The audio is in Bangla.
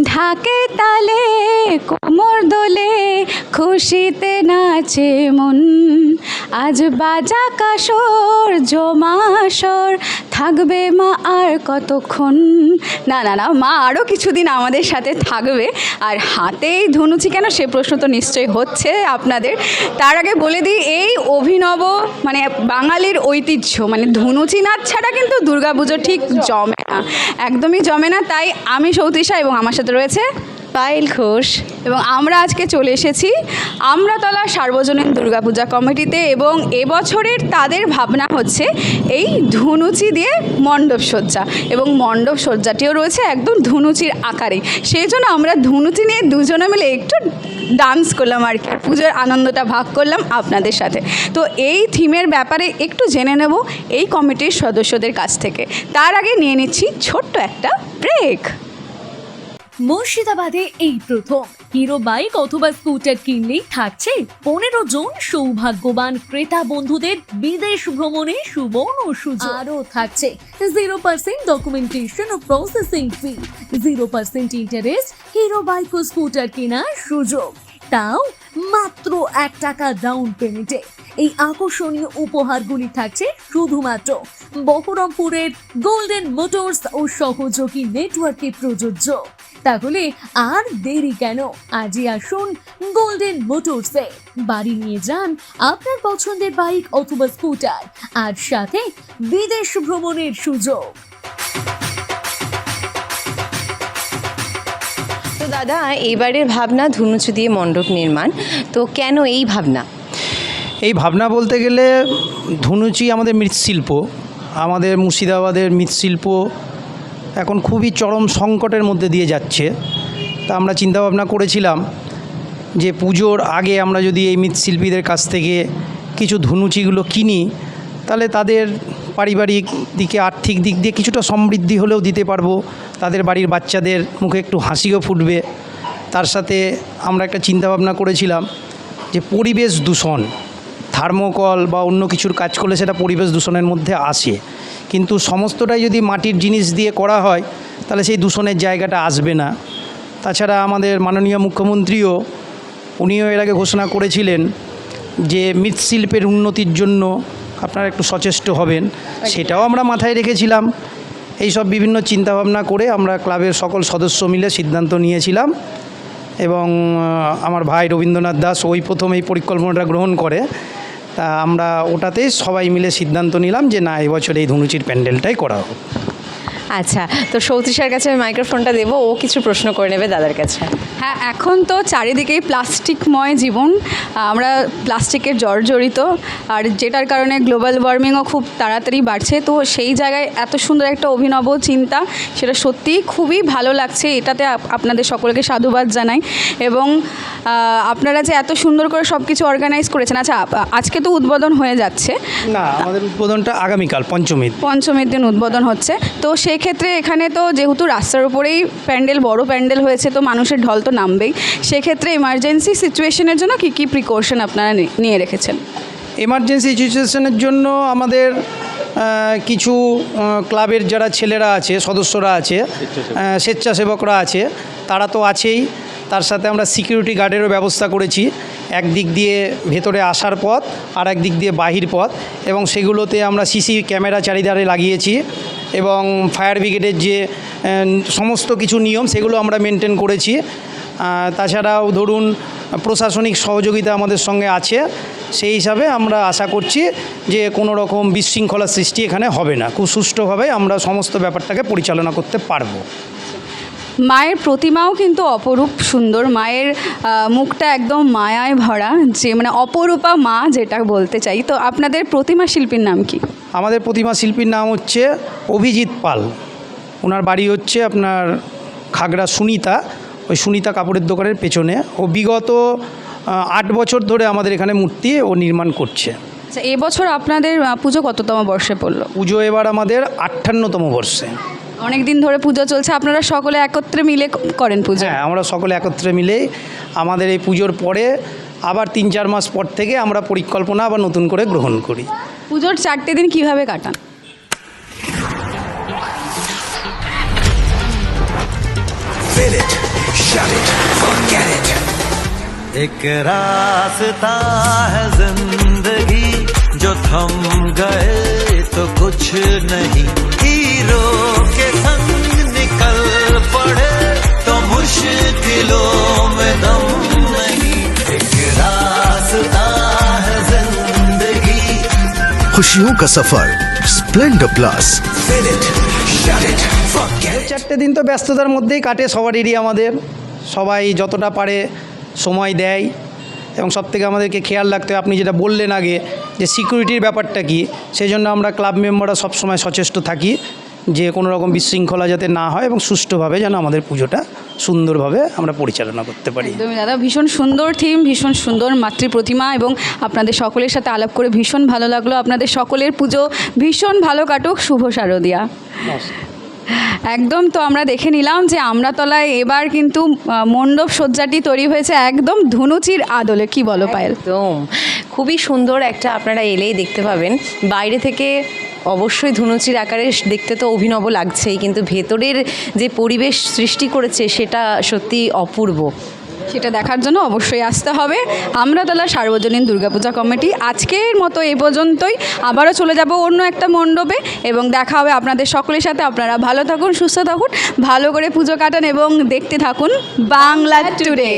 ঢাকে তালে কোমর দোলে খুশিতে নাচে মন। আজ বাজা কাসর জমাসর থাকবে মা আর কতক্ষণ? না না না, মা আরও কিছুদিন আমাদের সাথে থাকবে। আর হাতেই ধনুচি কেন? সে প্রশ্ন তো নিশ্চয়ই হচ্ছে আপনাদের। তার আগে বলে দিই, এই অভিনব মানে বাঙালির ঐতিহ্য মানে ধনুচি নাচ ছাড়া কিন্তু দুর্গাপুজো ঠিক জমে না। একদমই জমে না, তাই আমি সৌতৃষা এবং আমার সাথে রয়েছে পায়েল ঘোষ। এবং আমরা আজকে চলে এসেছি আমরাতলা সার্বজনীন দুর্গাপূজা কমিটিতে এবং এবছরের তাদের ভাবনা হচ্ছে এই ধুনুচি দিয়ে মণ্ডপ সজ্জা এবং মণ্ডপ সজ্জাটিও রয়েছে একদম ধুনুচির আকারে। সেই জন্য আমরা ধুনুচি নিয়ে দুজনে মিলে একটু ডান্স করলাম আর কি, পুজোর আনন্দটা ভাগ করলাম আপনাদের সাথে। তো এই থিমের ব্যাপারে একটু জেনে নেব এই কমিটির সদস্যদের কাছ থেকে। তার আগে নিয়ে নিচ্ছি ছোট্ট একটা ব্রেক মুর্শিদাবাদে এই প্রথম। হিরো বাইক অথবা স্কুটার কিনলেই থাকছে পনেরো জন সৌভাগ্যবান ক্রেতা বন্ধুদের বিদেশ ভ্রমণে সুবর্ণ সুযোগ। আরও থাকছে জিরো পার্সেন্ট ডকুমেন্টেশন ও processing fee. Zero percent interest Hero bike ও স্কুটার কেনার সুযোগ। তাও মাত্র এক টাকা ডাউন পেমেন্টে। এই আকর্ষণীয় উপহারগুলি থাকছে শুধুমাত্র বহরমপুরের গোল্ডেন মোটরস ও সহযোগী নেটওয়ার্কে প্রযোজ্য। তাহলে আর দেরি কেন? আজই আসুন গোল্ডেন মোটরসে বাড়ি নিয়ে যান আপনার পছন্দের বাইক অথবা স্কুটার আর সাথে বিদেশ ভ্রমণের সুযোগ। তো দাদা এবারের ভাবনা ধুনুচু দিয়ে মণ্ডপ নির্মাণ। তো কেন এই ভাবনা? এই ভাবনা বলতে গেলে ধনুচি আমাদের মৃৎশিল্প আমাদের মুর্শিদাবাদের মৃৎশিল্প এখন খুবই চরম সংকটের মধ্যে দিয়ে যাচ্ছে। তা আমরা চিন্তাভাবনা করেছিলাম যে পুজোর আগে আমরা যদি এই মৃৎশিল্পীদের কাছ থেকে কিছু ধনুচিগুলো কিনি, তাহলে তাদের পারিবারিক দিকে, আর্থিক দিক দিয়ে কিছুটা সমৃদ্ধি হলেও দিতে পারব। তাদের বাড়ির বাচ্চাদের মুখে একটু হাসিও ফুটবে। তার সাথে আমরা একটা চিন্তাভাবনা করেছিলাম যে পরিবেশ দূষণ, থার্মোকল বা অন্য কিছুর কাজ করলে সেটা পরিবেশ দূষণের মধ্যে আসে। কিন্তু সমস্তটাই যদি মাটির জিনিস দিয়ে করা হয়, তাহলে সেই দূষণের জায়গাটা আসবে না। তাছাড়া আমাদের মাননীয় মুখ্যমন্ত্রীও, উনিও এর আগে ঘোষণা করেছিলেন যে মৃৎশিল্পের উন্নতির জন্য আপনারা একটু সচেষ্ট হবেন। সেটাও আমরা মাথায় রেখেছিলাম। এইসব বিভিন্ন চিন্তাভাবনা করে আমরা ক্লাবের সকল সদস্য মিলে সিদ্ধান্ত নিয়েছিলাম এবং আমার ভাই রবীন্দ্রনাথ দাস ওই প্রথম এই পরিকল্পনাটা গ্রহণ করে। তা আমরা ওটাতেই সবাই মিলে সিদ্ধান্ত নিলাম যে না এবছর এই ধনুচির প্যান্ডেলটাই করা হোক। আচ্ছা তো সৌতৃষার কাছে আমি মাইক্রোফোনটা দেবো ও কিছু প্রশ্ন করে নেবে দাদার কাছে। হ্যাঁ এখন তো চারিদিকেই প্লাস্টিকময় জীবন আমরা প্লাস্টিকের জর্জরিত আর যেটার কারণে গ্লোবাল ওয়ার্মিংও খুব তাড়াতাড়ি বাড়ছে তো সেই জায়গায় এত সুন্দর একটা অভিনব চিন্তা সেটা সত্যিই খুবই ভালো লাগছে এটাতে আপ- আপনাদের সকলকে সাধুবাদ জানাই এবং আপনারা যে এত সুন্দর করে সব কিছু অর্গানাইজ করেছেন আচ্ছা আপ- আজকে তো উদ্বোধন হয়ে যাচ্ছে। না আমাদের উদ্বোধনটা আগামীকাল পঞ্চমীর পঞ্চমীর দিন উদ্বোধন হচ্ছে তো সেই ক্ষেত্রে এখানে তো যেহেতু রাস্তার উপরেই প্যান্ডেল, বড় প্যান্ডেল হয়েছে, তো মানুষের ঢল তো নামবেই। সেক্ষেত্রে ইমার্জেন্সি সিচুয়েশনের জন্য কী কী প্রিকশন আপনারা নিয়ে রেখেছেন? এমার্জেন্সি সিচুয়েশনের জন্য আমাদের কিছু ক্লাবের যারা ছেলেরা আছে, সদস্যরা আছে স্বেচ্ছাসেবকরা আছে, তারা তো আছেই। তার সাথে আমরা সিকিউরিটি গার্ডেরও ব্যবস্থা করেছি। একদিক দিয়ে ভেতরে আসার পথ আর একদিক দিয়ে বাহির পথ এবং সেগুলোতে আমরা সিসি ক্যামেরা চারিধারে লাগিয়েছি। এবং ফায়ার ব্রিগেডের যে সমস্ত কিছু নিয়ম, সেগুলো আমরা মেনটেন করেছি। তাছাড়াও ধরুন, প্রশাসনিক সহযোগিতা আমাদের সঙ্গে আছে। সেই হিসাবে আমরা আশা করছি যে কোনো রকম বিশৃঙ্খলার সৃষ্টি এখানে হবে না। খুব সুষ্ঠুভাবে আমরা সমস্ত ব্যাপারটাকে পরিচালনা করতে পারব। মায়ের প্রতিমাও কিন্তু অপরূপ সুন্দর। মায়ের মুখটা একদম মায়ায় ভরা। যে মানে অপরূপা মা, যেটা বলতে চাই। তো আপনাদের প্রতিমা শিল্পীর নাম কি? আমাদের প্রতিমা শিল্পীর নাম হচ্ছে অভিজিৎ পাল। ওনার বাড়ি হচ্ছে আপনার খাগড়া সুনিতা ওই সুনিতা কাপড়ের দোকানের পেছনে। ও বিগত আট বছর ধরে আমাদের এখানে মূর্তি ও নির্মাণ করছে। আচ্ছা এবছর আপনাদের পুজো কততম বর্ষে পড়ল? পুজো এবার আমাদের আটান্নতম বর্ষে। অনেক দিন ধরে পুজো চলছে আপনারা সকলে একত্রে মিলে করেন পুজো? হ্যাঁ আমরা সকলে একত্রে মিলে আমাদের এই পুজোর পরে আবার তিন চার মাস পর থেকে আমরা পরিকল্পনা আবার নতুন করে গ্রহণ করি পুজোর চারটে দিন কিভাবে কাটান Fill it, shut it, forget it. एक रास्ता है जिंदगी जो थम गए तो कुछ नहीं हीरो के संग निकल पड़े तो मुश्किलों खुशियों का सफर Splendor Plus Fill it, shut it, forget it. চারটে দিন তো ব্যস্ততার মধ্যেই কাটে সবারই আমাদের সবাই যতটা পারে সময় দেয় এবং সব থেকে আমাদেরকে খেয়াল রাখতে হয় আপনি যেটা বললেন আগে যে সিকিউরিটির ব্যাপারটা কি সেই জন্য আমরা ক্লাব মেম্বাররা সবসময় সচেষ্ট থাকি যে কোনো রকম বিশৃঙ্খলা যাতে না হয় এবং সুষ্ঠুভাবে যেন আমাদের পুজোটা সুন্দরভাবে আমরা পরিচালনা করতে পারি। একদমই দাদা ভীষণ সুন্দর থিম ভীষণ সুন্দর মাতৃ প্রতিমা এবং আপনাদের সকলের সাথে আলাপ করে ভীষণ ভালো লাগল। আপনাদের সকলের পুজো ভীষণ ভালো কাটুক। শুভ শারদিয়া। একদম তো আমরা দেখে নিলাম যে আমরাতলায় এবার কিন্তু মণ্ডপ সজ্জাটি তৈরি হয়েছে একদম ধুনুচির আদলে। কি বলো পায়েল? একদম। খুবই সুন্দর একটা আপনারা এলেই দেখতে পাবেন। বাইরে থেকে অবশ্যই ধুনুচির আকারে দেখতে তো অভিনব লাগছেই, কিন্তু ভেতরের যে পরিবেশ সৃষ্টি করেছে সেটা সত্যি অপূর্ব। সেটা দেখার জন্য অবশ্যই আসতে হবে। আমরা আমরাতলা সার্বজনীন দুর্গাপূজা কমিটি আজকের মতো এই পর্যন্তই। আবারও চলে যাব অন্য একটা মণ্ডপে এবং দেখা হবে আপনাদের সকলের সাথে। আপনারা ভালো থাকুন, সুস্থ থাকুন, ভালো করে পুজো কাটান এবং দেখতে থাকুন বাংলা টুডে।